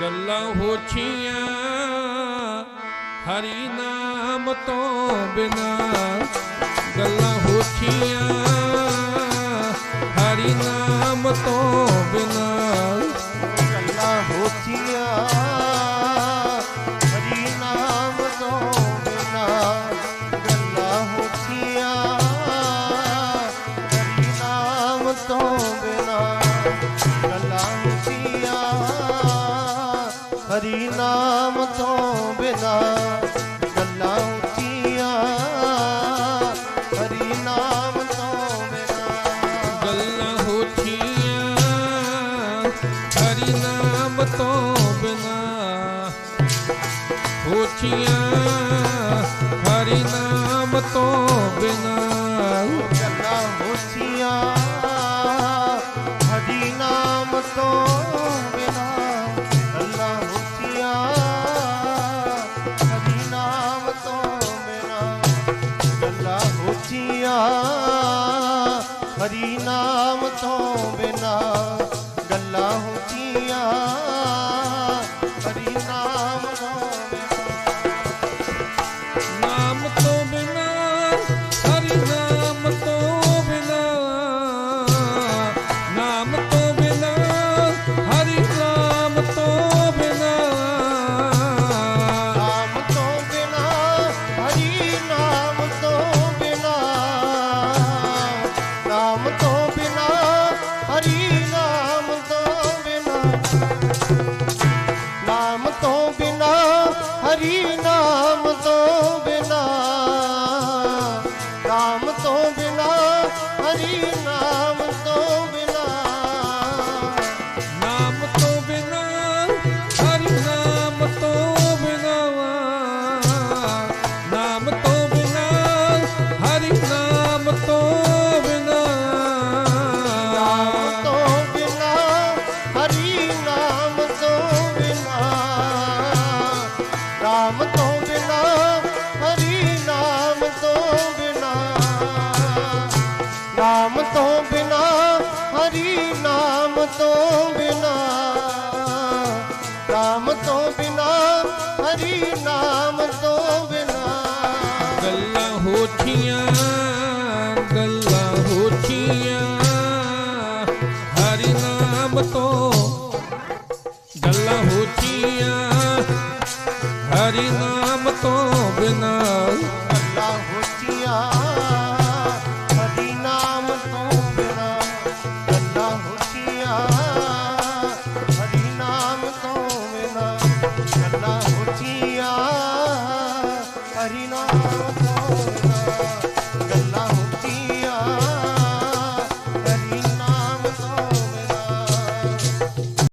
ਗੱਲਾਂ ਹੋਛੀਆਂ, ਹਰੀ ਨਾਮ ਤੋਂ ਬਿਨਾ। ਗੱਲਾਂ ਹੋਛੀਆਂ, ਹਰੀ ਨਾਮ ਤੋਂ ਬਿਨਾ। ਗੱਲਾਂ ਹੋਤੀਆਂ ਹਰੀ ਨਾਮ ਤੋਂ ਹਰੀ ਨਾਮ ਤੋਂ ਬਿਨਾ ਗੱਲਾਂ ਹੋਤੀਆਂ ਹਰੀ ਨਾਮ ਤੋਂ ਬਿਨਾ ਗੱਲਾਂ ਹੋਛੀਆਂ ਹਰੀ ਨਾਮ ਤੋਂ ਬਿਨਾ ਹੋਛੀਆਂ ਹਰੀ ਨਾਮ ਤੋਂ ਬਿਨਾ ਗੱਲਾਂ ਹੋਸੀਆਂ हरि नाम ਨਾਮ ਤੋਂ ਬਿਨਾ ਹਰੀ ਤੋਂ ਬਿਨਾ ਨਾਮ ਤੋਂ ਬਿਨਾ, ਹਰੀ ਨਾਮ ਤੋਂ ਬਿਨਾ। ਗੱਲਾਂ ਹੋਠੀਆਂ ਗੱਲਾਂ ਹੋਠੀਆਂ, ਹਰੀ ਨਾਮ ਤੋਂ। ਗੱਲਾਂ ਹੋਠੀਆਂ, ਹਰੀ ਨਾਮ ਤੋਂ ਬਿਨਾ।